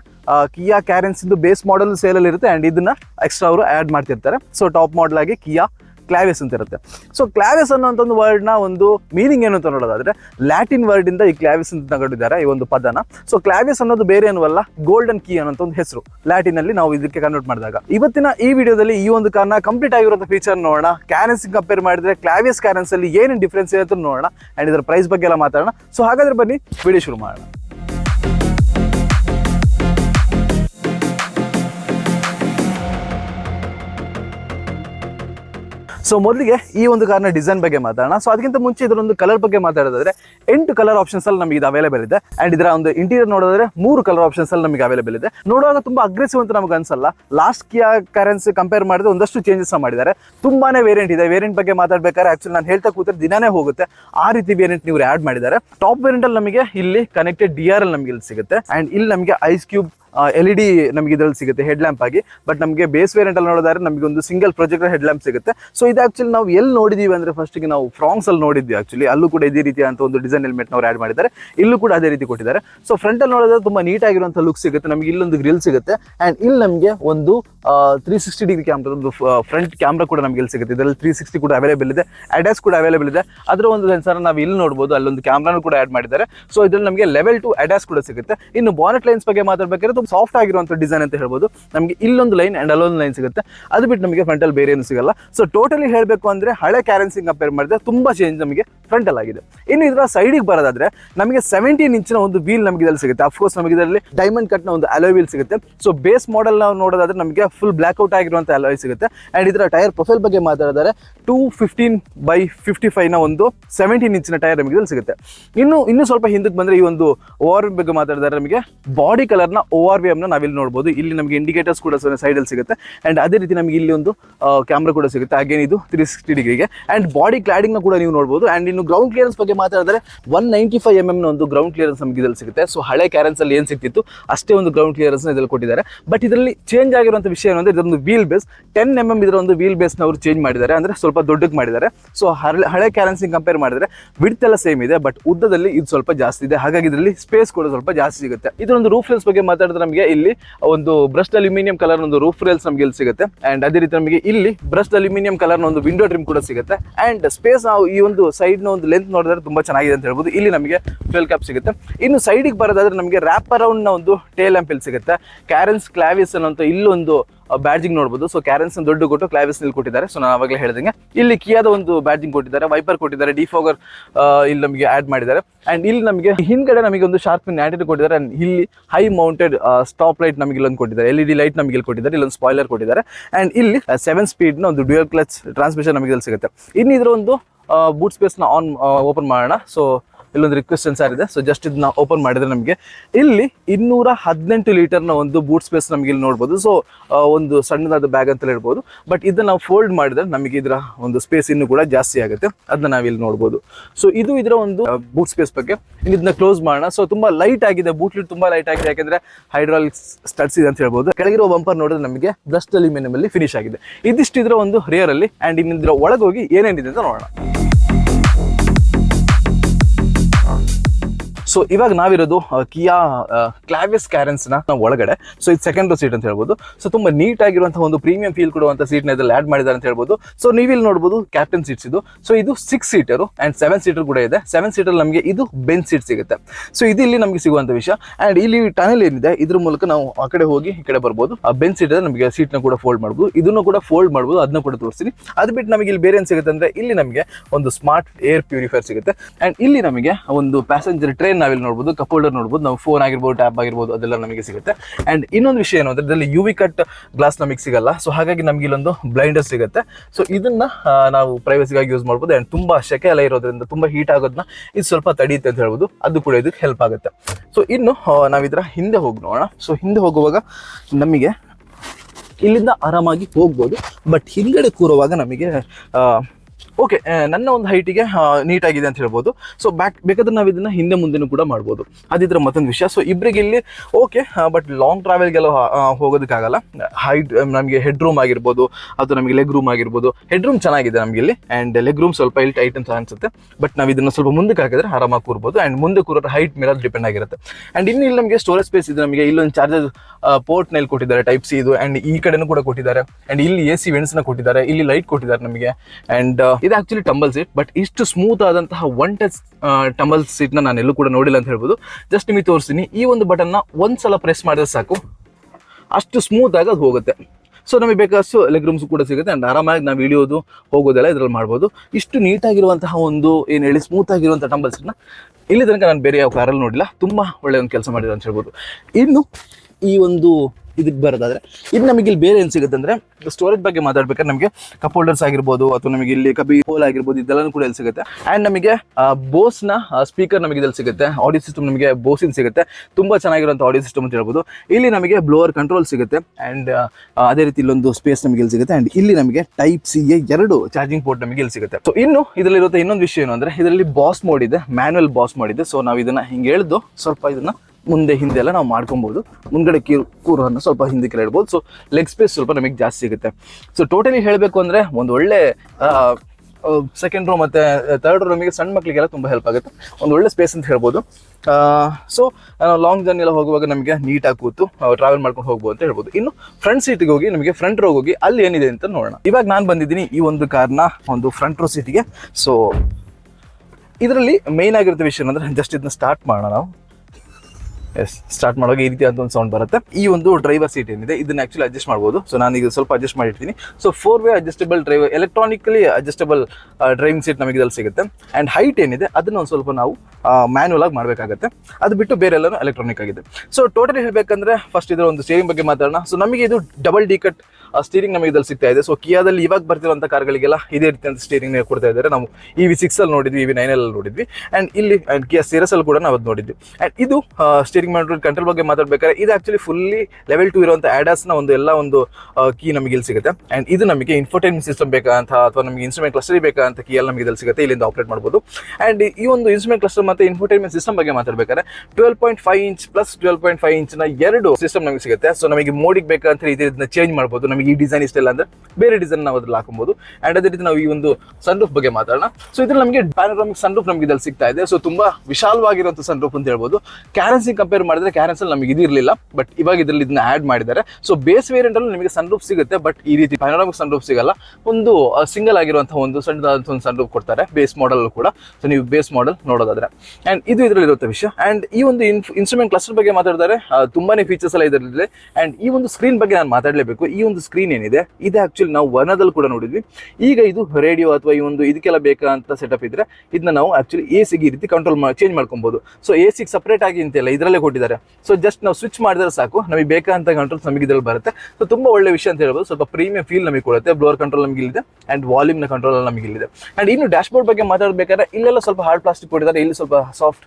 ಕಿಯಾ ಕ್ಯಾರೆನ್ಸ್ ಬೇಸ್ ಮಾಡೆಲ್ ಸೇಲಲ್ಲಿ ಇರುತ್ತೆ. ಆ್ಯಂಡ್ ಇದನ್ನು ಎಕ್ಸ್ಟ್ರಾ ಅವರು ಆ್ಯಡ್ ಮಾಡ್ತಿರ್ತಾರೆ. ಸೊ ಟಾಪ್ ಮಾಡೆಲ್ ಆಗಿ ಕಿಯಾ ಕ್ಲಾವಿಯಸ್ ಅಂತ ಇರುತ್ತೆ. ಸೊ ಕ್ಲಾವಿಯಸ್ ಅನ್ನೋಂಥ ಒಂದು ವರ್ಡ್ನ ಒಂದು ಮೀನಿಂಗ್ ಏನು ಅಂತ ನೋಡೋದಾದ್ರೆ ಲ್ಯಾಟಿನ್ ವರ್ಡ್ ಇಂದ ಈ ಕ್ಲಾವಿಸ್ ಅಂತ ತಗೊಂಡಿದ್ದಾರೆ ಈ ಒಂದು ಪದನ. ಸೊ ಕ್ಲಾವಿಯಸ್ ಅನ್ನೋದು ಬೇರೆ ಏನವಲ್ಲ ಗೋಲ್ಡನ್ ಕೀ ಅನ್ನೋಂಥ ಒಂದು ಹೆಸರು. ಲ್ಯಾಟಿನ್ ಅಲ್ಲಿ ನಾವು ಇದಕ್ಕೆ ಕನ್ವರ್ಟ್ ಮಾಡಿದಾಗ. ಇವತ್ತಿನ ಈ ವಿಡಿಯೋದಲ್ಲಿ ಈ ಒಂದು ಕಾರಣ ಕಂಪ್ಲೀಟ್ ಆಗಿರೋ ಫೀಚರ್ ನೋಡೋಣ. ಕ್ಯಾರೆನ್ಸಿ ಕಂಪೇರ್ ಮಾಡಿದ್ರೆ ಕ್ಲಾವಿಯಸ್ ಕ್ಯಾರೆನ್ಸ್ ಅಲ್ಲಿ ಏನೇನು ಡಿಫ್ರೆನ್ಸ್ ಇದೆ ಅಂತ ನೋಡೋಣ. ಅಂಡ್ ಇದರ ಪ್ರೈಸ್ ಬಗ್ಗೆ ಎಲ್ಲ ಮಾತಾಡೋಣ. ಸೊ ಹಾಗಾದ್ರೆ ಬನ್ನಿ ವಿಡಿಯೋ ಶುರು ಮಾಡೋಣ. ಸೊ ಮೊದಲಿಗೆ ಈ ಒಂದು ಕಾರ್ನ ಡಿಸೈನ್ ಬಗ್ಗೆ ಮಾತಾಡೋಣ. ಸೊ ಅದಕ್ಕಿಂತ ಮುಂಚೆ ಇದರ ಒಂದು ಕಲರ್ ಬಗ್ಗೆ ಮಾತಾಡೋದಾದ್ರೆ, ಎಂಟು ಕಲರ್ ಆಪ್ಷನ್ಸ್ ಅಲ್ಲಿ ನಮಗೆ ಇದು ಅವೈಲೇಬಲ್ ಇದೆ. ಅಂಡ್ ಇದರ ಒಂದು ಇಂಟೀರಿಯರ್ ನೋಡೋದಾದ್ರೆ ಮೂರು ಕಲರ್ ಆಪ್ಷನ್ಸ್ ಅಲ್ಲಿ ನಮಗೆ ಅವೈಲೇಬಲ್ ಇದೆ. ನೋಡುವಾಗ ತುಂಬಾ ಅಗ್ರೆಸಿವ್ ಅಂತ ನಮಗೆ ಅನ್ಸಲ್ಲ. ಲಾಸ್ಟ್ ಕಿಯಾ ಕರೆನ್ಸಿ ಕಂಪೇರ್ ಮಾಡಿದ್ರೆ ಒಂದಷ್ಟು ಚೇಂಜಸ್ ಮಾಡಿದ್ದಾರೆ. ತುಂಬಾನೇ ವೇರಿಯಂಟ್ ಇದೆ. ವೇರಿಯಂಟ್ ಬಗ್ಗೆ ಮಾತಾಡ್ಬೇಕಾದ್ರೆ ಆಕ್ಚುಲಿ ನಾನು ಹೇಳ್ತಾ ಕೂತ್ರೆ ದಿನಾನೇ ಹೋಗುತ್ತೆ. ಆ ರೀತಿ ವೇರಿಯಂಟ್ ನೀವು ಆಡ್ ಮಾಡಿದ್ದಾರೆ. ಟಾಪ್ ವೇರಿಯಂಟ್ ಅಲ್ಲಿ ನಮಗೆ ಇಲ್ಲಿ ಕನೆಕ್ಟೆಡ್ ಡಿ ಆರ್ ಎಲ್ ನಮಗೆ ಇಲ್ಲಿ ಸಿಗುತ್ತೆ. ಅಂಡ್ ಇಲ್ಲಿ ನಮಗೆ ice cube L E D ನಮಗೆ ಇದ್ರಲ್ಲಿ ಸಿಗುತ್ತೆ ಹೆಡ್ ಲ್ಯಾಂಪ್ ಆಗಿ. ಬಟ್ ನಮಗೆ ಬೇಸ್ ವೇರಿಯಂಟ್ ಅಲ್ಲಿ ನೋಡೋದಾದ್ರೆ ನಮಗೆ ಒಂದು ಸಿಂಗಲ್ ಪ್ರೊಜೆಕ್ಟರ್ ಹೆಡ್ ಲ್ಯಾಂಪ್ ಸಿಗುತ್ತೆ. ಸೊ ಇದು ಆಕ್ಚುಲಿ ನಾವು ಎಲ್ಲಿ ನೋಡಿದೀವಿ ಅಂದ್ರೆ ಫಸ್ಟ್ಗೆ ನಾವು ಫ್ರಾಂಗ್ಸ್ ಅಲ್ಲಿ ನೋಡಿದ್ವಿ ಆಕ್ಚುಲಿ ಅಲ್ಲೂ ಕೂಡ ಇದೇ ರೀತಿ ಅಂತ ಒಂದು ಡಿಸೈನ್ ಎಲಿಮೆಂಟ್ ನಾವು ಆಡ್ ಮಾಡಿದ್ದಾರೆ. ಇಲ್ಲೂ ಕೂಡ ಅದೇ ರೀತಿ ಕೊಟ್ಟಿದ್ದಾರೆ. ಸೊ ಫ್ರಂಟ್ ಅಲ್ಲಿ ನೋಡಿದ್ರೆ ತುಂಬಾ ನೀಟ್ ಆಗಿರುವಂತ ಲುಕ್ ಸಿಗುತ್ತೆ. ನಮಗೆ ಇಲ್ಲೊಂದು ಗ್ರಿಲ್ ಸಿಗುತ್ತೆ. ಅಂಡ್ ಇಲ್ಲಿ ನಮಗೆ ಒಂದು ತ್ರೀ ಸಿಕ್ಸ್ಟಿ ಡಿಗ್ರಿ ಕ್ಯಾಮ್ರಾ ಒಂದು ಫ್ರಂಟ್ ಕ್ಯಾಮ್ರಾ ಕೂಡ ನಮಗೆ ಇಲ್ಲಿ ಸಿಗುತ್ತೆ. ಇದರಲ್ಲಿ ತ್ರೀ ಸಿಕ್ಸ್ಟಿ ಕೂಡ ಅವೈಲೇಬಲ್ ಇದೆ. ಅಡ್ಯಾಸ್ ಕೂಡ ಅವೈಲೇಬಲ್ ಇದೆ. ಅದರ ಒಂದು ಸೆನ್ಸರ್ ನಾವು ಇಲ್ಲಿ ನೋಡಬಹುದು ಅಲ್ಲೊಂದು ಕ್ಯಾಮ್ರಾನು ಕೂಡ ಆಡ್ ಮಾಡಿದ್ದಾರೆ. ಸೊ ಇದರಲ್ಲಿ ನಮಗೆ ಲೆವೆಲ್ ಟು ಅಡ್ಯಾಸ್ ಕೂಡ ಸಿಗುತ್ತೆ. ಇನ್ನು ಬಾನೆಟ್ ಲೈನ್ಸ್ ಬಗ್ಗೆ ಮಾತಾಡ್ಬೇಕಾದ್ರೆ ತುಂಬ ಸಾಫ್ಟ್ ಆಗಿರುವಂತ ಡಿಸೈನ್ ಅಂತ ಹೇಳ್ಬೋದು. ನಮಗೆ ಇಲ್ಲೊಂದು ಲೈನ್ ಅಂಡ್ ಅಲ್ಲೊಂದು ಲೈನ್ ಸಿಗುತ್ತೆ. ಅದು ಬಿಟ್ಟು ನಮಗೆ ಫ್ರಂಟಲ್ ಬೇರೆ ಏನು ಸಿಗಲ್ಲ. ಸೊ ಟೋಟಲಿ ಹೇಳಬೇಕು ಅಂದ್ರೆ ಹಳೆ ಕ್ಯಾರೆನ್ಸಿಂಗ್ ಕಂಪೇರ್ ಮಾಡಿದ್ರೆ ತುಂಬಾ ಚೇಂಜ್ ನಮಗೆ ಫ್ರಂಟಲ್ ಆಗಿದೆ. ಇನ್ನು ಇದರ ಸೈಡಿಗೆ ಬರೋದಾದ್ರೆ ನಮಗೆ ಸೆವೆಂಟೀನ್ ಇಂಚಿನ ಒಂದು ವೀಲ್ ನಮಗೆ ಇದರಲ್ಲಿ ಸಿಗುತ್ತೆ. ಅಫ್ಕೋರ್ಸ್ ನಮಗೆ ಇದರಲ್ಲಿ ಡೈಮಂಡ್ ಕಟ್ನ ಒಂದು ಅಲೋ ವೀಲ್ ಸಿಗುತ್ತೆ. ಸೊ ಬೇಸ್ ಮಾಡೆಲ್ ನಾವು ನೋಡೋದಾದ್ರೆ ನಮಗೆ ಫುಲ್ ಬ್ಲಾಕ್ ಔಟ್ ಆಗಿರುವಂತ ಅಲೋಯ್ ಸಿಗುತ್ತೆ. ಅಂಡ್ ಇದರ ಟೈರ್ ಪ್ರೊಫೈಲ್ ಬಗ್ಗೆ ಮಾತಾಡಿದರೆ ಟೂ ಫಿಫ್ಟೀನ್ ಬೈ ಫಿಫ್ಟಿ ಫೈವ್ನ ಒಂದು ಸೆವೆಂಟೀನ್ ಇಂಚಿನ ಟೈರ್ ನಮಗೆ ಇದರಲ್ಲಿ ಸಿಗುತ್ತೆ. ಇನ್ನು ಇನ್ನು ಸ್ವಲ್ಪ ಹಿಂದಕ್ಕೆ ಬಂದ್ರೆ ಈ ಒಂದು ಓವರ್ ಬಗ್ಗೆ ಮಾತಾಡಿದರೆ ನಮಗೆ ಬಾಡಿ ಕಲರ್ನ ಓ ಆರ್ ವಿ ಎಮ್ನ ನಾವಿಲ್ಲಿ ನೋಡ್ಬೋದು. ಇಲ್ಲಿ ನಮಗೆ ಇಂಡಿಕೇಟರ್ಸ್ ಕೂಡ ಸೈಡಲ್ಲಿ ಸಿಗುತ್ತೆ. ಅಂಡ್ ಅದೇ ರೀತಿ ನಮಗೆ ಇಲ್ಲಿ ಒಂದು ಕ್ಯಾಮ್ರಾ ಕೂಡ ಸಿಗುತ್ತೆ. ಅಗೇನ್ ಇದು ತ್ರೀ ಸಿಕ್ಸ್ಟಿ ಡಿಗ್ರಿಗೆ. ಅಂಡ್ ಬಾಡಿ ಕ್ಲಾಡಿಂಗ್ ಕೂಡ ನೀವು ನೋಡ್ಬೋದು. ಅಂಡ್ ಇನ್ನು ಗ್ರೌಂಡ್ ಕ್ಲಿಯರೆನ್ಸ್ ಬಗ್ಗೆ ಮಾತಾಡಿದ್ರೆ ಒನ್ ನೈಂಟಿ ಫೈವ್ ಎಂ ನ ಒಂದು ಗ್ರೌಂಡ್ ಕ್ಲಿಯರೆನ್ಸ್ ನಮಗೆ ಇದರಲ್ಲಿ ಸಿಗುತ್ತೆ. ಸೊ ಹಳೆ ಕ್ಯಾರೆನ್ಸ್ ಅಲ್ಲಿ ಏನು ಸಿಕ್ತಿತ್ತು ಅಷ್ಟೇ ಒಂದು ಗ್ರೌಂಡ್ ಕ್ಲಿಯರೆನ್ಸ್ ಇದರಲ್ಲಿ ಕೊಟ್ಟಿದ್ದಾರೆ. ಬಟ್ ಇದರಲ್ಲಿ ಚೇಂಜ್ ಆಗಿರುವಂಥ ವಿಷಯ ಏನಂದ್ರೆ ಇದೊಂದು wheel base ten M M ಇದರ ಒಂದು ವೀಲ್ ಬೇಸ್ನ ಅವರು ಚೇಂಜ್ ಮಾಡಿದ್ದಾರೆ. ಅಂದ್ರೆ ಸ್ವಲ್ಪ ದೊಡ್ಡಕ್ಕೆ ಮಾಡಿದ್ದಾರೆ. ಸೊ ಹಳೆ ಹಳೆ ಕ್ಯಾರೆನ್ಸಿಂಗ್ ಕಂಪೇರ್ ಮಾಡಿದ್ರೆ ವಿಡ್ತ್ ಎಲ್ಲ ಸೇಮ್ ಇದೆ. ಬಟ್ ಉದ್ದದಲ್ಲಿ ಇದು ಸ್ವಲ್ಪ ಜಾಸ್ತಿ ಇದೆ. ಹಾಗಾಗಿ ಇದರಲ್ಲಿ ಸ್ಪೇಸ್ ಕೂಡ ಸ್ವಲ್ಪ ಜಾಸ್ತಿ ಸಿಗುತ್ತೆ. ಇದೊಂದು ರೂಫ್ ಲೆನ್ಸ್ ಬಗ್ಗೆ ಮಾತಾಡಿದ್ರೆ ನಮಗೆ ಇಲ್ಲಿ ಒಂದು ಬ್ರಸ್ಟ್ ಅಲ್ಯೂಮಿನಿಯಂ ಕಲರ್ ಒಂದು ರೂಫ್ ರೇಲ್ಸ್ ನಮಗೆ ಇಲ್ಲಿ ಸಿಗುತ್ತೆ. ಅಂಡ್ ಅದೇ ರೀತಿ ನಮಗೆ ಇಲ್ಲಿ ಬ್ರಸ್ಟ್ ಅಲ್ಯೂಮಿನಿಯಂ ಕಲರ್ ಒಂದು ವಿಂಡೋ ಟ್ರಿಮ್ ಕೂಡ ಸಿಗುತ್ತೆ. ಅಂಡ್ ಸ್ಪೇಸ್ ನಾವು ಈ ಒಂದು ಸೈಡ್ನ ಒಂದು ಲೆಂತ್ ನೋಡಿದ್ರೆ ತುಂಬಾ ಚೆನ್ನಾಗಿದೆ ಅಂತ ಹೇಳ್ಬೋದು. ಇಲ್ಲಿ ನಮಗೆ ಫ್ಯೂಲ್ ಕ್ಯಾಪ್ ಸಿಗುತ್ತೆ. ಇನ್ನು ಸೈಡಿಗೆ ಬರೋದಾದ್ರೆ ನಮಗೆ ರ್ಯಾಪ್ನ ಒಂದು ಟೇಲ್ ಲ್ಯಾಂಪ್ ಸಿಗುತ್ತೆ. ಕ್ಯಾರೆನ್ಸ್ ಕ್ಲಾವಿಸ್ ಅನ್ನೋಂಥ ಇಲ್ಲೊಂದು ಬ್ಯಾಡ್ಜಿಂಗ್ ನೋಡಬಹುದು ಸೊ ಕ್ಯಾರೆನ್ಸ್ ದೊಡ್ಡ ಕೊಟ್ಟು ಕ್ಲಾವಿಸ್ನಲ್ಲಿ ಕೊಟ್ಟಿದ್ದಾರೆ. ಸೊ ನಾನು ಅವಾಗಲೇ ಹೇಳಿದಂಗೆ. ಇಲ್ಲಿ ಕಿಯಾದ ಒಂದು ಬ್ಯಾಡ್ಜಿಂಗ್ ಕೊಟ್ಟಿದ್ದಾರೆ. ವೈಪರ್ ಕೊಟ್ಟಿದ್ದಾರೆ. ಡಿಫೋಗರ್ ಇಲ್ಲಿ ನಮಗೆ ಆಡ್ ಮಾಡಿದ್ದಾರೆ. ಅಂಡ್ ಇಲ್ಲಿ ನಮಗೆ ಹಿಂದ್ಗಡೆ ನಮಗೆ ಒಂದು ಶಾರ್ಪ್ ಆಂಟಿಟಿ ಕೊಟ್ಟಿದ್ದಾರೆ. ಅಂಡ್ ಇಲ್ಲಿ ಹೈ ಮೌಂಟೆಡ್ ಸ್ಟಾಪ್ ಲೈಟ್ ನಮಗೆ ಇಲ್ಲೊಂದು ಕೊಟ್ಟಿದ್ದಾರೆ. ಎಲ್ ಇ ಡಿ ಲೈಟ್ ನಮಗೆ ಇಲ್ಲಿ ಕೊಟ್ಟಿದ್ದಾರೆ. ಇಲ್ಲೊಂದು ಸ್ಪಾಯ್ಲರ್ ಕೊಟ್ಟಿದ್ದಾರೆ. ಅಂಡ್ ಇಲ್ಲಿ ಸೆವೆನ್ ಸ್ಪೀಡ್ನ ಒಂದು ಡ್ಯೂಯಲ್ ಕ್ಲಚ್ ಟ್ರಾನ್ಸ್ಮಿಷನ್ ನಮಗೆ ಇಲ್ಲಿ ಸಿಗುತ್ತೆ. ಇನ್ನು ಇದರ ಒಂದು ಬೂಟ್ ಸ್ಪೇಸ್ನ ಆನ್ ಓಪನ್ ಮಾಡೋಣ. ಸೊ ಇಲ್ಲೊಂದು ರಿಕ್ವೆಸ್ಟ್ ಸೆನ್ಸಾರ್ ಇದೆ. ಸೊ ಜಸ್ಟ್ ಇದನ್ನ ಓಪನ್ ಮಾಡಿದ್ರೆ ನಮಗೆ. ಇಲ್ಲಿ ಇನ್ನೂರ ಹದಿನೆಂಟು ಲೀಟರ್ನ ಒಂದು ಬೂಟ್ ಸ್ಪೇಸ್ ನಮಗೆ ಇಲ್ಲಿ ನೋಡ್ಬೋದು. ಸೊ ಒಂದು ಸಣ್ಣದಾದ ಬ್ಯಾಗ್ ಅಂತ ಹೇಳ್ಬೋದು. ಬಟ್ ಇದನ್ನ ನಾವು ಫೋಲ್ಡ್ ಮಾಡಿದ್ರೆ ನಮಗೆ ಇದರ ಒಂದು ಸ್ಪೇಸ್ ಇನ್ನೂ ಕೂಡ ಜಾಸ್ತಿ ಆಗುತ್ತೆ. ಅದನ್ನ ನಾವು ಇಲ್ಲಿ ನೋಡ್ಬೋದು. ಸೊ ಇದು ಇದರ ಒಂದು ಬೂಟ್ ಸ್ಪೇಸ್ ಬಗ್ಗೆ. ಇನ್ನು ಇದನ್ನ ಕ್ಲೋಸ್ ಮಾಡೋಣ. ಸೊ ತುಂಬಾ ಲೈಟ್ ಆಗಿದೆ. ಬೂಟ್ ಲೀಟ್ ತುಂಬಾ ಲೈಟ್ ಆಗಿದೆ. ಯಾಕಂದ್ರೆ ಹೈಡ್ರಾಲಿಕ್ ಸ್ಟಡ್ಸ್ ಇದೆ ಅಂತ ಹೇಳ್ಬೋದು. ಕೆಳಗಿರೋ ಬಂಪರ್ ನೋಡಿದ್ರೆ ನಮಗೆ ಬ್ರಸ್ಟ್ ಅಲ್ಯೂಮಿನಿಯಂ ಅಲ್ಲಿ ಫಿನಿಶ್ ಆಗಿದೆ. ಇದಿಷ್ಟು ಇದರ ಒಂದು ರಿಯರ್ ಅಲ್ಲಿ ಅಂಡ್ ಇನ್ನಿದ್ರ ಒಳಗೋಗಿ ಏನೇನಿದೆ ಅಂತ ನೋಡೋಣ. ಸೊ ಇವಾಗ ನಾವಿರೋದು ಕಿಯಾ ಕ್ಲಾವಿಯಸ್ ಕ್ಯಾರೆನ್ಸ್ನ ನಾವು ಒಳಗಡೆ. ಸೊ ಇದು ಸೆಕೆಂಡ್ ರೋ ಸೀಟ್ ಅಂತ ಹೇಳ್ಬೋದು. ಸೊ ತುಂಬಾ ನೀಟ್ ಆಗಿರುವಂತಹ ಒಂದು ಪ್ರೀಮಿಯಂ ಫೀಲ್ ಕೊಡುವಂತ ಸೀಟ್ನ ಇದ್ರಲ್ಲಿ ಆಡ್ ಮಾಡಿದ್ದಾರೆ ಅಂತ ಹೇಳ್ಬೋದು. ಸೊ ನೀವಿಲ್ಲಿ ನೋಡಬಹುದು ಕ್ಯಾಪ್ಟನ್ ಸೀಟ್ಸ್ ಇದು. ಸೊ ಇದು six seater and seven seater ಕೂಡ ಇದೆ. ಸೆವೆನ್ ಸೀಟರ್ ನಮಗೆ ಇದು ಬೆಂಚ್ ಸೀಟ್ ಸಿಗುತ್ತೆ. ಸೊ ಇದು ಇಲ್ಲಿ ನಮಗೆ ಸಿಗುವಂತ ವಿಷಯ. ಅಂಡ್ ಇಲ್ಲಿ ಟನಲ್ ಏನಿದೆ, ಇದ್ರ ಮೂಲಕ ನಾವು ಆ ಕಡೆ ಹೋಗಿ ಈ ಕಡೆ ಬರ್ಬೋದು. ಆ ಬೆಂಚ್ ಸೀಟ್ ನಮಗೆ ಸೀಟ್ನ ಕೂಡ ಫೋಲ್ಡ್ ಮಾಡ್ಬೋದು. ಇದನ್ನು ಕೂಡ ಫೋಲ್ಡ್ ಮಾಡ್ಬೋದು. ಅದನ್ನ ಕೂಡ ತೋರಿಸ್ತೀನಿ. ಅದು ಬಿಟ್ಟು ನಮಗೆ ಇಲ್ಲಿ ಬೇರೆ ಏನು ಸಿಗುತ್ತೆ ಅಂದ್ರೆ, ಇಲ್ಲಿ ನಮಗೆ ಒಂದು ಸ್ಮಾರ್ಟ್ ಏರ್ ಪ್ಯೂರಿಫೈರ್ ಸಿಗುತ್ತೆ. ಅಂಡ್ ಇಲ್ಲಿ ನಮಗೆ ಒಂದು ಪ್ಯಾಸೆಂಜರ್ ಟ್ರೈನ್ ನಾವಿಲ್ಲಿ ನೋಡ್ಬೋದು ಕಪ್ ಹೋಲ್ಡರ್ ನೋಡ್ಬೋದು, ನಾವು ಫೋನ್ ಆಗಿರ್ಬೋದು ಟ್ಯಾಬ್ ಆಗಿರ್ಬೋದು, ಅದೆಲ್ಲ ನಮಗೆ ಸಿಗುತ್ತೆ. ಅಂಡ್ ಇನ್ನೊಂದು ವಿಷಯ ಏನು ಅಂದ್ರೆ, ಇದರಲ್ಲಿ ಯು ವಿ ಕಟ್ ಗ್ಲಾಸ್ ನಮಗೆ ಸಿಗಲ್ಲ. ಸೊ ಹಾಗಾಗಿ ನಮಗೆ ಇಲ್ಲೊಂದು ಬ್ಲೈಂಡರ್ ಸಿಗುತ್ತೆ. ಸೊ ಇದನ್ನ ನಾವು ಪ್ರೈವಸಿಗಾಗಿ ಯೂಸ್ ಮಾಡ್ಬೋದು. ಅಂಡ್ ತುಂಬಾ ಶೆಕೆ ಎಲ್ಲ ಇರೋದ್ರಿಂದ, ತುಂಬಾ ಹೀಟ್ ಆಗೋದನ್ನ ಇದು ಸ್ವಲ್ಪ ತಡೆಯುತ್ತೆ ಅಂತ ಹೇಳ್ಬೋದು. ಅದು ಕೂಡ ಇದಕ್ಕೆ ಹೆಲ್ಪ್ ಆಗುತ್ತೆ. ಸೊ ಇನ್ನು ನಾವು ಇದರ ಹಿಂದೆ ಹೋಗಿ ನೋಡೋಣ. ಸೊ ಹಿಂದೆ ಹೋಗುವಾಗ ನಮಗೆ ಇಲ್ಲಿಂದ ಆರಾಮಾಗಿ ಹೋಗ್ಬೋದು. ಬಟ್ ಹಿಂದ್ಗಡೆ ಕೂರುವಾಗ ನಮಗೆ ಓಕೆ ನನ್ನ ಒಂದು ಹೈಟಿಗೆ ನೀಟಾಗಿದೆ ಅಂತ ಹೇಳ್ಬೋದು. ಸೊ ಬ್ಯಾಕ್ ಬೇಕಾದ್ರೆ ನಾವು ಇದನ್ನ ಹಿಂದೆ ಮುಂದೆನೂ ಕೂಡ ಮಾಡ್ಬೋದು. ಅದಿದ್ರೆ ಮತ್ತೊಂದು ವಿಷಯ. ಸೊ ಇಬ್ಬರಿಗೆ ಇಲ್ಲಿ ಓಕೆ ಬಟ್ ಲಾಂಗ್ ಟ್ರಾವೆಲ್ಗೆಲ್ಲ ಹೋಗೋದಕ್ಕಾಗಲ್ಲ. ಹೈಟ್ ನಮಗೆ ಹೆಡ್ ರೂಮ್ ಆಗಿರ್ಬೋದು ಅದು ನಮಗೆ ಲೆಗ್ ರೂಮ್ ಆಗಿರ್ಬೋದು. ಹೆಡ್ ರೂಮ್ ಚೆನ್ನಾಗಿದೆ ನಮಗೆ ಇಲ್ಲಿ ಆ್ಯಂಡ್ ಲೆಗ್ ರೂಮ್ ಸ್ವಲ್ಪ ಇಲ್ಲಿ ಟೈಟ್ ಅಂತ ಅನಿಸುತ್ತೆ. ಬಟ್ ನಾವು ಇದನ್ನು ಸ್ವಲ್ಪ ಮುಂದಕ್ಕೆ ಹಾಕಿದ್ರೆ ಆರಾಮಾಗಿ ಕೂರ್ಬೋದು ಆ್ಯಂಡ್ ಮುಂದೆ ಕೂರೋರ ಹೈಟ್ ಮೇಲೆ ಡಿಪೆಂಡ್ ಆಗಿರುತ್ತೆ. ಆ್ಯಂಡ್ ಇನ್ನು ಇಲ್ಲಿ ನಮಗೆ ಸ್ಟೋರೇಜ್ ಸ್ಪೇಸ್ ಇದೆ ನಮಗೆ, ಇಲ್ಲೊಂದು ಚಾರ್ಜರ್ ಪೋರ್ಟ್ನಲ್ಲಿ ಕೊಟ್ಟಿದ್ದಾರೆ ಟೈಪ್ ಸಿ ಇದು ಆ್ಯಂಡ್ ಈ ಕಡೆನೂ ಕೂಡ ಕೊಟ್ಟಿದ್ದಾರೆ. ಆ್ಯಂಡ್ ಇಲ್ಲಿ ಎ ಸಿ ವೆಂಟ್ಸ್ನ ಕೊಟ್ಟಿದ್ದಾರೆ, ಇಲ್ಲಿ ಲೈಟ್ ಕೊಟ್ಟಿದ್ದಾರೆ ನಮಗೆ. ಆ್ಯಂಡ್ ಇದು ಆಕ್ಚುಲಿ ಟಂಬಲ್ ಸೀಟ್ ಬಟ್ ಇಷ್ಟು ಸ್ಮೂತ್ ಆದಂತಹ ಒನ್ ಟಚ್ ಟಂಬಲ್ ಸೀಟ್ನ ನಾನು ಎಲ್ಲೂ ಕೂಡ ನೋಡಿಲ್ಲ ಅಂತ ಹೇಳ್ಬೋದು. ಜಸ್ಟ್ ನಿಮಗೆ ತೋರಿಸ್ತೀನಿ. ಈ ಒಂದು ಬಟನ್ನ ಒಂದ್ಸಲ ಪ್ರೆಸ್ ಮಾಡಿದ್ರೆ ಸಾಕು. ಅಷ್ಟು ಸ್ಮೂತ್ ಆಗಿ ಅದು ಹೋಗುತ್ತೆ. ಸೊ ನಮಗೆ ಬೇಕಾದಷ್ಟು ಲೆಗ್ ರೂಮ್ಸ್ ಕೂಡ ಸಿಗುತ್ತೆ. ಆ್ಯಂಡ್ ಆರಾಮಾಗಿ ನಾವು ಇಳಿಯೋದು, ಹೋಗೋದೆಲ್ಲ ಇದ್ರಲ್ಲಿ ಮಾಡ್ಬೋದು. ಇಷ್ಟು ನೀಟಾಗಿರುವಂತಹ ಒಂದು, ಏನು ಹೇಳಿ ಸ್ಮೂತ್ ಆಗಿರುವಂಥ ಟಂಬಲ್ಸ್ನ ಇಲ್ಲಿ ತನಕ ನಾನು ಬೇರೆ ಯಾವ ಕಾರಲ್ಲಿ ನೋಡಿಲ್ಲ. ತುಂಬ ಒಳ್ಳೆಯ ಒಂದು ಕೆಲಸ ಮಾಡಿದ್ರು ಅಂತ ಹೇಳ್ಬೋದು. ಇನ್ನು ಈ ಒಂದು ಇದಕ್ಕೆ ಬರೋದಾದ್ರೆ. ಇದು ನಮಗೆ ಇಲ್ಲಿ ಬೇರೆ ಏನು ಸಿಗುತ್ತೆ ಅಂದರೆ ಸ್ಟೋರೇಜ್ ಬಗ್ಗೆ ಮಾತಾಡ್ಬೇಕಾದ್ರೆ ನಮಗೆ ಕಪ್ ಹೋಲ್ಡರ್ಸ್ ಆಗಿರ್ಬೋದು ಅಥವಾ ನಮಗೆ ಇಲ್ಲಿ ಕಬಿ ಹೋಲ್ ಆಗಿರ್ಬೋದು, ಇದೆಲ್ಲನೂ ಕೂಡ ಇಲ್ಲಿ ಸಿಗುತ್ತೆ. ಆ್ಯಂಡ್ ನಮಗೆ ಬೋಸ್ನ ಸ್ಪೀಕರ್ ನಮಗೆ ಇದೆಲ್ಲ ಸಿಗುತ್ತೆ. ಆಡಿಯೋ ಸಿಸ್ಟಮ್ ನಮಗೆ ಬೋಸಿನ ಸಿಗುತ್ತೆ. ತುಂಬ ಚೆನ್ನಾಗಿರುವಂಥ ಆಡಿಯೋ ಸಿಸ್ಟಮ್ ಅಂತ ಹೇಳ್ಬೋದು. ಇಲ್ಲಿ ನಮಗೆ ಬ್ಲೋವರ್ ಕಂಟ್ರೋಲ್ ಸಿಗುತ್ತೆ. ಆ್ಯಂಡ್ ಅದೇ ರೀತಿ ಇಲ್ಲೊಂದು ಸ್ಪೇಸ್ ನಮಗೆ ಇಲ್ಲಿ ಸಿಗುತ್ತೆ. ಆ್ಯಂಡ್ ಇಲ್ಲಿ ನಮಗೆ ಟೈಪ್ ಸಿ ಎ ಎರಡು ಚಾರ್ಜಿಂಗ್ ಪೋರ್ಟ್ ನಮಗೆ ಇಲ್ಲಿ ಸಿಗುತ್ತೆ. ಸೊ ಇನ್ನು ಇದರಲ್ಲಿರುತ್ತೆ ಇನ್ನೊಂದು ವಿಷಯ ಏನು ಅಂದರೆ, ಇದರಲ್ಲಿ ಬಾಸ್ ಮೋಡ್ ಇದೆ ಮ್ಯಾನುವಲ್ ಬಾಸ್ ಮೋಡ್ ಇದೆ. ಸೊ ನಾವು ಇದನ್ನ ಹಿಂಗೆ ಹೇಳಿದ್ದು ಸ್ವಲ್ಪ ಇದನ್ನ ಮುಂದೆ ಹಿಂದೆ ಎಲ್ಲ ನಾವು ಮಾಡ್ಕೊಬೋದು. ಮುಂದ್ಗಡೆ ಕೀ, ಕೂರನ್ನು ಸ್ವಲ್ಪ ಹಿಂದಕ್ಕೆ ಇಡ್ಬೋದು. ಸೊ ಲೆಗ್ ಸ್ಪೇಸ್ ಸ್ವಲ್ಪ ನಮಗೆ ಜಾಸ್ತಿ ಸಿಗುತ್ತೆ. ಸೊ ಟೋಟಲಿ ಹೇಳಬೇಕು ಅಂದರೆ ಒಂದು ಒಳ್ಳೆ ಸೆಕೆಂಡ್ ರೂಮ್ ಮತ್ತು ತರ್ಡ್ ರೂಮಿಗೆ ಸಣ್ಣ ಮಕ್ಕಳಿಗೆಲ್ಲ ತುಂಬ ಹೆಲ್ಪ್ ಆಗುತ್ತೆ. ಒಂದು ಒಳ್ಳೆ ಸ್ಪೇಸ್ ಅಂತ ಹೇಳ್ಬೋದು. ಸೊ ಲಾಂಗ್ ಜರ್ನಿ ಎಲ್ಲ ಹೋಗುವಾಗ ನಮಗೆ ನೀಟಾಗಿ ಕೂತು ಟ್ರಾವೆಲ್ ಮಾಡ್ಕೊಂಡು ಹೋಗ್ಬೋದು ಅಂತ ಹೇಳ್ಬೋದು. ಇನ್ನು ಫ್ರಂಟ್ ಸೀಟಿಗೆ ಹೋಗಿ ನಮಗೆ ಫ್ರಂಟ್ ರೋಗ ಹೋಗಿ ಅಲ್ಲಿ ಏನಿದೆ ಅಂತ ನೋಡೋಣ. ಇವಾಗ ನಾನು ಬಂದಿದ್ದೀನಿ ಈ ಒಂದು ಕಾರ್ನ ಒಂದು ಫ್ರಂಟ್ ರೋ ಸೀಟಿಗೆ ಸೊ ಇದರಲ್ಲಿ ಮೇಯ್ನ್ ಆಗಿರೋ ವಿಷಯ ಅಂದರೆ ಜಸ್ಟ್ ಇದನ್ನ ಸ್ಟಾರ್ಟ್ ಮಾಡೋಣ. ನಾವು ಎಸ್ ಸ್ಟಾರ್ಟ್ ಮಾಡುವಾಗ ಈ ರೀತಿ ಒಂದು ಸೌಂಡ್ ಬರುತ್ತೆ. ಈ ಒಂದು ಡ್ರೈವರ್ ಸೀಟ್ ಏನಿದೆ, ಇದನ್ನ ಆಕ್ಚುಲಿ ಅಡ್ಜಸ್ಟ್ ಮಾಡ್ಬೋದು. ಸೊ ನಾನು ಈಗ ಸ್ವಲ್ಪ ಅಡ್ಜಸ್ಟ್ ಮಾಡಿರ್ತೀನಿ. So four way adjustable driver electronically adjustable driving seat ನಮಗೆ ಇದ್ರಲ್ಲಿ ಸಿಗುತ್ತೆ. ಆ್ಯಂಡ್ ಹೈಟ್ ಏನಿದೆ, ಅದನ್ನ ಒಂದು ಸ್ವಲ್ಪ ನಾವು ಮ್ಯಾನ್ಯಲ್ ಆಗಿ ಮಾಡಬೇಕಾಗುತ್ತೆ. ಅದು ಬಿಟ್ಟು ಬೇರೆ ಎಲ್ಲರೂ ಎಲೆಕ್ಟ್ರಾನಿಕ್ ಆಗಿದೆ. ಸೊ ಟೋಟಲಿ ಹೇಳಬೇಕಂದ್ರೆ ಫಸ್ಟ್ ಇದರ ಒಂದು ಸೇವಿಂಗ್ ಬಗ್ಗೆ ಮಾತಾಡೋಣ. ಸೊ ನಮಗೆ ಇದು ಡಬಲ್ ಡಿ ಕಟ್ ಸ್ಟೀರಿಂಗ್ ನಮಗೆ ಇದ್ರಲ್ಲಿ ಸಿಗ್ತಾ ಇದೆ. ಸೊ ಕಿಯಾದಲ್ಲಿ ಇವಾಗ ಬರ್ತಿರುವಂಥ ಕಾರ್ಗಳಿಗೆಲ್ಲ ಇದೇ ರೀತಿಯಂತ ಸ್ಟೀರಿಂಗ್ ಕೊಡ್ತಾ ಇದ್ದಾರೆ. ನಾವು ಇ ವಿ ಸಿಕ್ಸ್ ಅಲ್ಲಿ ನೋಡಿದ್ವಿ ಇ ವಿ ನೈನ್ ಅಲ್ಲಿ ನೋಡಿದ್ವಿ. ಆ್ಯಂಡ್ ಇಲ್ಲಿ ಆ್ಯಂಡ್ ಕಿಯಾ ಅಲ್ಲಿ ಕೂಡ ನಾವು ಅದು ನೋಡಿದ್ವಿ. ಅಂಡ್ ಇದು ಸ್ಟೀರಿಂಗ್ ಮಾಡಿರೋ ಕಂಟ್ರೋಲ್ ಬಗ್ಗೆ ಮಾತಾಡ್ಬೇಕಾದ್ರೆ ಇದು ಆಕ್ಚುಲಿ ಫುಲ್ಲಿ ಲೆವೆಲ್ ಟು ಇರುವಂಥ ಆಡಾಸ್ನ ಒಂದು ಎಲ್ಲ ಒಂದು ಕೀ ನಮಗೆ ಇಲ್ಲಿ ಸಿಗುತ್ತೆ. ಆ್ಯಂಡ್ ಇದು ನಮಗೆ ಇನ್ಫೋಟೈನ್ಮೆಂಟ್ ಸಿಸ್ಟಮ್ ಬೇಕಾ ಅಂತ ಅಥವಾ ನಮಗೆ ಇನ್ಸ್ಟ್ರೂಮೆಂಟ್ ಕ್ಲಸ್ಟರ್ ಬೇಕಾ ಅಂತ ಕೀ ಎಲ್ಲ ನಮಗೆ ಇಲ್ಲಿ ಸಿಗುತ್ತೆ. ಇಲ್ಲಿಂದ ಆಪರೇಟ್ ಮಾಡ್ಬೋದು. ಅಂಡ್ ಈ ಒಂದು ಇನ್ಸ್ಟ್ರೂಮೆಂಟ್ ಕ್ಲಸ್ಟರ್ ಮತ್ತು ಇನ್ಫೋಟೈನ್ಮೆಂಟ್ ಸಿಸ್ಟಮ್ ಬಗ್ಗೆ ಮಾತಾಡ್ಬೇಕಾದ್ರೆ twelve point five inch plus twelve point five ಇಂಚ್ನ ಎರಡು ಸಿಸ್ಟಮ್ ನಮಗೆ ಸಿಗುತ್ತೆ. ಸೊ ನಮಗೆ ಮೋಡಿಗೆ ಬೇಕಂತ ಇದನ್ನ ಚೇಂಜ್ ಮಾಡ್ಬೋದು. ನಮಗೆ ಈ ಡಿಸೈನ್ ಇಷ್ಟ ಇಲ್ಲ ಅಂದ್ರೆ ಬೇರೆ ಡಿಸೈನ್ ನಾವು ಅದ್ರಲ್ಲಿ ಹಾಕೊಬಹುದು ಅಂಡ್ ಅದೇ ರೀತಿ ನಾವು ಈ ಒಂದು ಸನ್ ರೂಫ್ ಬಗ್ಗೆ ಮಾತಾಡೋಣ. ಸೊ ಇದ್ರಲ್ಲಿ ನಮಗೆ ಪ್ಯಾನೋರಾಮಿಕ್ ಸನ್ ರೂಫ್ ನಮಗೆ ಇದ್ರಲ್ಲಿ ಸಿಗ್ತಾ ಇದೆ. ಸೊ ತುಂಬಾ ವಿಶಾಲವಾಗಿರುವಂತ ಸನ್ ರೂಫ್ ಅಂತ ಹೇಳ್ಬೋದು. ಕ್ಯಾರೆನ್ಸಿ ಕಂಪೇರ್ ಮಾಡಿದ್ರೆ ಕ್ಯಾರೆನ್ಸ್ ಅಲ್ಲಿ ನಮಗೆ ಇದಿರಲಿಲ್ಲ ಬಟ್ ಇವಾಗ ಇದರಲ್ಲಿ ಇದನ್ನ ಆಡ್ ಮಾಡಿದ್ದಾರೆ. ಸೊ ಬೇಸ್ ವೇರಿಯಂಟ್ ಅಲ್ಲಿ ನಿಮಗೆ ಸನ್ ರೂಫ್ ಸಿಗುತ್ತೆ. ಬಟ್ ಈ ರೀತಿ ಪ್ಯಾನೋರಾಮಿಕ್ ಸನ್ ರೂಫ್ ಸಿಗಲ್ಲ. ಒಂದು ಸಿಂಗಲ್ ಆಗಿರುವಂತಹ ಒಂದು ಸಣ್ಣದಾದಂಥ ಒಂದು ಸನ್ ರೂಫ್ ಕೊಡ್ತಾರೆ ಬೇಸ್ ಮಾಡಲ್ ಕೂಡ. ಸೊ ನೀವು ಬೇಸ್ ಮಾಡೆಲ್ ನೋಡೋದಾದ್ರೆ. ಅಂಡ್ ಇದು ಇದರಲ್ಲಿ ಇರುತ್ತೆ ವಿಷಯ. ಅಂಡ್ ಈ ಒಂದು ಇನ್ಸ್ಟ್ರೂಮೆಂಟ್ ಕ್ಲಸ್ಟರ್ ಬಗ್ಗೆ ಮಾತಾಡ್ತಾರೆ ತುಂಬಾನೇ ಫೀಚರ್ಸ್ ಎಲ್ಲ ಇದರಲ್ಲಿ. ಅಂಡ್ ಈ ಒಂದು ಸ್ಕ್ರೀನ್ ಬಗ್ಗೆ ನಾನು ಮಾತಾಡಲೇಬೇಕು. ಈ ಒಂದು ಸ್ಕ್ರೀನ್ ಏನಿದೆ, ಇದು ಆಕ್ಚುಲಿ ನಾವು ವರ್ಣದಲ್ಲಿ ಕೂಡ ನೋಡಿದ್ವಿ. ಈಗ ಇದು ರೇಡಿಯೋ ಅಥವಾ ಈ ಒಂದು ಇದಕ್ಕೆಲ್ಲ ಬೇಕಂತ ಸೆಟಪ್ ಇದ್ರೆ ಇದನ್ನ ನಾವು ಆಕ್ಚುಲಿ ಎ ಸಿಗೆ ಈ ರೀತಿ ಕಂಟ್ರೋಲ್ ಚೇಂಜ್ ಮಾಡ್ಕೊಬಹುದು ಸೊ ಎ ಸಿಗೆ ಸಪ್ರೇಟ್ ಆಗಿ ಅಂತೆಲ್ಲ ಇದರಲ್ಲೇ ಕೊಟ್ಟಿದ್ದಾರೆ. ಸೊ ಜಸ್ಟ್ ನಾವು ಸ್ವಿಚ್ ಮಾಡಿದ್ರೆ ಸಾಕು, ನಮಗೆ ಬೇಕಂತ ಕಂಟ್ರೋಲ್ ನಮಗೆ ಇದರಲ್ಲಿ ಬರುತ್ತೆ. ಸೊ ತುಂಬಾ ಒಳ್ಳೆ ವಿಷಯ ಅಂತ ಹೇಳ್ಬೋದು. ಸ್ವಲ್ಪ ಪ್ರೀಮಿಯಂ ಫೀಲ್ ನಮಗೆ ಕೊಡುತ್ತೆ ಬ್ಲೋರ್ ಕಂಟ್ರೋಲ್ ನಮಗೆ ಇಲ್ಲಿದೆ ಅಂಡ್ ವಾಲ್ಯೂಮ್ನ ಕಂಟ್ರೋಲ್ ನಮಗೆ ಇಲ್ಲಿದೆ. ಅಂಡ್ ಇನ್ನು ಡ್ಯಾಶ್ ಬೋರ್ಡ್ ಬಗ್ಗೆ ಮಾತಾಡಬೇಕಾದ್ರೆ ಇಲ್ಲೆಲ್ಲ ಸ್ವಲ್ಪ ಹಾರ್ಡ್ ಪ್ಲಾಸ್ಟಿಕ್ ಕೊಟ್ಟಿದ್ದಾರೆ, ಇಲ್ಲಿ ಸ್ವಲ್ಪ ಸಾಫ್ಟ್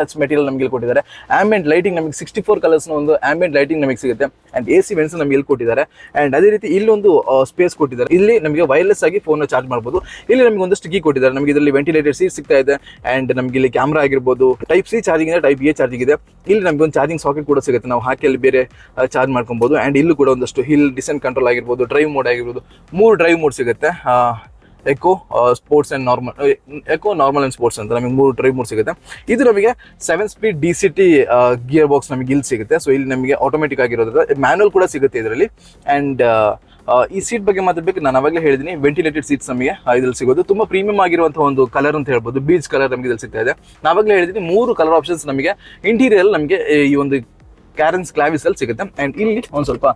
ಟಚ್ ಮೆಟೀರಿಯಲ್ ನಮಗೆ ಕೊಟ್ಟಿದ್ದಾರೆ. ಆಂಬಿಯಂಟ್ ಲೈಟಿಂಗ್ ನಮಗೆ ಸಿಕ್ಸ್ಟಿ ಫೋರ್ನ ಒಂದು ಆಂಬಿಯಂಟ್ ಲೈಟಿಂಗ್ ನಮಗೆ ಸಿಗುತ್ತೆ. ಅಂಡ್ ಎ ಸಿ ವೆನ್ಸ್ ನಮಗೆ ಇಲ್ಲಿ ಕೊಟ್ಟಿದ್ದಾರೆ. ಅಂಡ್ ಅದೇ ರೀತಿ ಇಲ್ಲೊಂದು ಸ್ಪೇಸ್ ಕೊಟ್ಟಿದ್ದಾರೆ. ಇಲ್ಲಿ ನಮಗೆ ವೈರ್ಲೆಸ್ ಆಗಿ ಫೋನ್ ಚಾರ್ಜ್ ಮಾಡಬಹುದು ಇಲ್ಲಿ ನಮಗೆ ಒಂದಷ್ಟು ಕೀ ಕೊಟ್ಟಿದ್ದಾರೆ. ನಮಗೆ ಇದರಲ್ಲಿ ವೆಂಟಿಲೇಟರ್ ಸೀಟ್ ಸಿಗ್ತಾ ಇದೆ ಅಂಡ್ ನಮಗೆ ಇಲ್ಲಿ ಕ್ಯಾಮ್ರಾ ಆಗಿರ್ಬೋದು. ಟೈಪ್ ಸಿ ಚಾರ್ಜಿಂಗ್ ಇದೆ ಟೈಪ್ ಎ ಚಾರ್ಜಿಂಗ್ ಇದೆ. ಇಲ್ಲಿ ನಮಗೆ ಒಂದು ಚಾರ್ಜಿಂಗ್ ಸಾಕೆಟ್ ಕೂಡ ಸಿಗುತ್ತೆ. ನಾವು ಹಾಕಿ ಅಲ್ಲಿ ಬೇರೆ ಚಾರ್ಜ್ ಮಾಡ್ಕೊಬೋದು. ಅಂಡ್ ಇಲ್ಲೂ ಕೂಡ ಒಂದಷ್ಟು ಹಿಲ್ ಡಿಸೆಂಟ್ ಕಂಟ್ರೋಲ್ ಆಗಿರ್ಬೋದು ಡ್ರೈವ್ ಮೋಡ್ ಆಗಿರ್ಬೋದು. ಮೂರು ಡ್ರೈವ್ ಮೋಡ್ ಸಿಗುತ್ತೆ. Eco sports and normal eco normal and sports ಅಂತ ನಮಗೆ ಮೂರು ಡ್ರೈವ್ ಮೂರು ಸಿಗುತ್ತೆ. ಇದು ನಮಗೆ seven speed D C T gearbox ನಮಗೆ ಇಲ್ಲಿ ಸಿಗುತ್ತೆ. ಸೊ ಇಲ್ಲಿ ನಮಗೆ ಆಟೋಮೆಟಿಕ್ ಆಗಿರೋದ್ರಿಂದ ಮ್ಯಾನುವಲ್ ಕೂಡ ಸಿಗುತ್ತೆ ಇದರಲ್ಲಿ. ಆ್ಯಂಡ್ ಈ ಸೀಟ್ ಬಗ್ಗೆ ಮಾತಾಡ್ಬೇಕು. ನಾನು ಅವಾಗಲೇ ಹೇಳಿದ್ದೀನಿ ವೆಂಟಿಲೇಟೆಡ್ ಸೀಟ್ಸ್ ನಮಗೆ ಆ, ಇದ್ರಲ್ಲಿ ಸಿಗೋದು. ತುಂಬ ಪ್ರೀಮಿಯಂ ಆಗಿರುವಂತಹ ಒಂದು ಕಲರ್ ಅಂತ ಹೇಳ್ಬೋದು. ಬೀಚ್ ಕಲರ್ ನಮಗೆ ಇದ್ರಲ್ಲಿ ಸಿಗ್ತಾ ಇದೆ. ನಾವಾಗಲೇ ಹೇಳಿದ್ದೀನಿ ಮೂರು ಕಲರ್ ಆಪ್ಷನ್ಸ್ ನಮಗೆ. ಇಂಟೀರಿಯರ್ ನಮಗೆ ಈ ಒಂದು ಕ್ಯಾರನ್ಸ್ ಕ್ಲಾವಿಸ್ ಅಲ್ಲಿ ಸಿಗುತ್ತೆ. ಅಂಡ್ ಇಲ್ಲಿ ಒಂದು ಸ್ವಲ್ಪ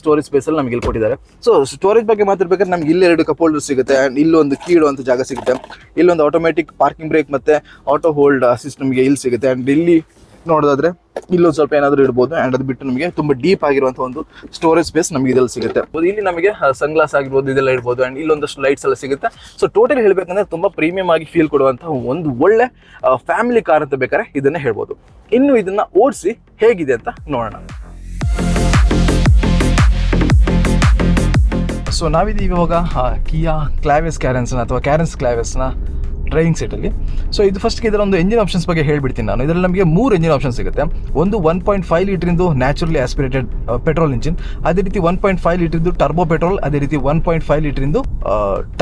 ಸ್ಟೋರೇಜ್ ಸ್ಪೇಸ್ ಅಲ್ಲಿ ನಮಗೆ ಇಲ್ಲಿ ಕೊಟ್ಟಿದ್ದಾರೆ. ಸೊ ಸ್ಟೋರೇಜ್ ಬಗ್ಗೆ ಮಾತಾಡ್ಬೇಕಾದ್ರೆ ನಮ್ಗೆ ಇಲ್ಲಿ ಎರಡು ಕಪ್ ಸಿಗುತ್ತೆ ಅಂಡ್ ಇಲ್ಲೊಂದು ಕೀ ಇಡುವಂತ ಜಾಗ ಸಿಗುತ್ತೆ. ಇಲ್ಲೊಂದು ಆಟೋಮೆಟಿಕ್ ಪಾರ್ಕಿಂಗ್ ಬ್ರೇಕ್ ಮತ್ತೆ ಆಟೋ ಹೋಲ್ಡ್ ನಮಗೆ ಇಲ್ಲಿ ಸಿಗುತ್ತೆ. ಅಂಡ್ ಇಲ್ಲಿ ನೋಡೋದಾದ್ರೆ ಇಲ್ಲೊಂದು ಸ್ವಲ್ಪ ಏನಾದರೂ ಇಡ್ಬೋದು ಅಂಡ್ ಅದು ಬಿಟ್ಟು ನಮಗೆ ತುಂಬಾ ಡೀಪ್ ಆಗಿರುವಂಥ ಒಂದು ಸ್ಟೋರೇಜ್ ಸ್ಪೇಸ್ ನಮಗೆ ಇದರಲ್ಲಿ ಸಿಗುತ್ತೆ. ಇಲ್ಲಿ ನಮಗೆ ಸನ್ ಗ್ಲಾಸ್ ಆಗಿರ್ಬೋದು, ಇದೆಲ್ಲ ಇಡ್ಬೋದು ಆ್ಯಂಡ್ ಇಲ್ಲೊಂದಷ್ಟು ಲೈಟ್ಸ್ ಎಲ್ಲ ಸಿಗುತ್ತೆ. ಸೊ ಟೋಟಲ್ ಹೇಳಬೇಕಂದ್ರೆ ತುಂಬಾ ಪ್ರೀಮಿಯಂ ಆಗಿ ಫೀಲ್ ಕೊಡುವಂತಹ ಒಂದು ಒಳ್ಳೆ ಫ್ಯಾಮಿಲಿ ಕಾರ್ ಅಂತ ಬೇಕಾದ್ರೆ ಇದನ್ನ ಹೇಳ್ಬೋದು. ಇನ್ನು ಇದನ್ನ ಓಡಿಸಿ ಹೇಗಿದೆ ಅಂತ ನೋಡೋಣ. ಸೊ ನಾವಿದ್ದೀವಿ ಇವಾಗ ಕಿಯಾ ಕ್ಲಾವೆಸ್ ಕ್ಯಾರೆನ್ಸ್ನ ಅಥವಾ ಕ್ಯಾರೆನ್ಸ್ ಕ್ಲಾವೆಸ್ನ ಡ್ರೈವಿಂಗ್ ಸೀಟಲ್ಲಿ ಸೊ ಇದು ಫಸ್ಟ್ಗೆ ಇದರ ಒಂದು ಎಂಜಿನ್ ಆಪ್ಷನ್ಸ್ ಬಗ್ಗೆ ಹೇಳ್ಬಿಡ್ತೀನಿ ನಾನು. ಇದರಲ್ಲಿ ನಮಗೆ ಮೂರು ಎಂಜಿನ್ ಆಪ್ಷನ್ ಸಿಗುತ್ತೆ. ಒಂದು ಒನ್ ಪಾಯಿಂಟ್ ಫೈವ್ ಲೀಟ್ರಿಂದು ನ್ಯಾಚುರಲಿ ಆಸ್ಪಿರೇಟೆಡ್ ಪೆಟ್ರೋಲ್ ಇಂಜಿನ್ ಅದೇ ರೀತಿ ಒನ್ ಪಾಯಿಂಟ್ ಫೈವ್ ಲೀಟ್ರಿಂದು ಟರ್ಬೋ ಪೆಟ್ರೋಲ್ ಅದೇ ರೀತಿ ಒನ್ ಪಾಯಿಂಟ್ ಫೈವ್ ಲೀಟ್ರಿಂದು